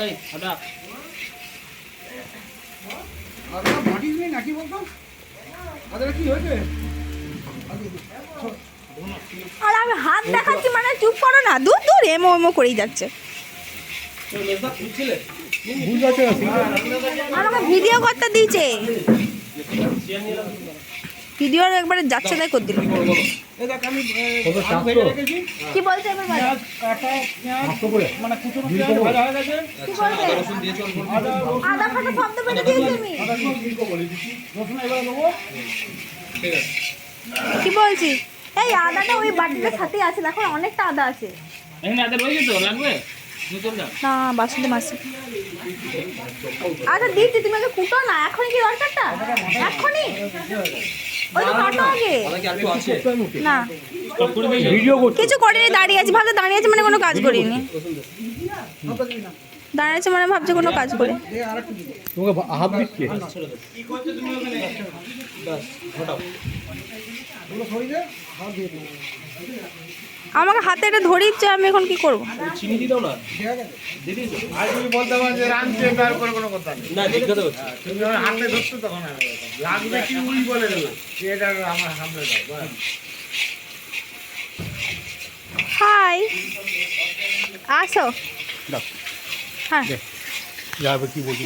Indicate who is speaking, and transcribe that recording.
Speaker 1: এই হঠাৎ
Speaker 2: মাটিস নেই নাকি বলতো? আদাটা কি হয়েছে?
Speaker 3: আর আমি হাত দেখাচ্ছি মানে চুপ করো না দূর দূর এমো এমো করেই যাচ্ছে। আমাকে ভিডিও করতে দিয়েছে। ভিডিও একবারে যাচ্ছে তাই করে দিল কি বলছে
Speaker 2: মানে হয়ে গেছে।
Speaker 3: কি
Speaker 2: আদা
Speaker 3: ফাটা শব্দ পেটে দিয়েছি আমি। কি বলছি? এই আদাটা ওই বাটিটার সাথেই আছে দেখো অনেকটা আদা আছে।
Speaker 1: এখানে আদা রয়েছে তো লাগবে? না
Speaker 3: না বাসন্তী মাছ। আচ্ছা দিচ্ছি তুমি আগে কুটো না এখনই কি দরকারটা? এখনই? কাটো আগে। না। কিছু করিনি দাঁড়িয়ে আছি ভাবতে দাঁড়িয়ে আছে মানে কোনো কাজ করিনি। দাঁড়িয়ে আছে মানে ভাবছে কোনো কাজ করি।
Speaker 4: দিচ্ছে
Speaker 3: আমাকে হাতে এটা ধরিচ্ছে আমি এখন কি করব?
Speaker 1: চিনি দাও না।
Speaker 5: আর তুমি বলতে পারো যে রাঁধছে তারপরে কোনো কথা নেই।
Speaker 1: না জিজ্ঞাসা করছি।
Speaker 5: তুমি আমার হাতে ধরছো তখন লাগবে কি উনি বলে দেবো? যে এটা আমার সামনে দাও
Speaker 3: হাই। আসো। হ্যাঁ।
Speaker 4: যাবে কি বলছি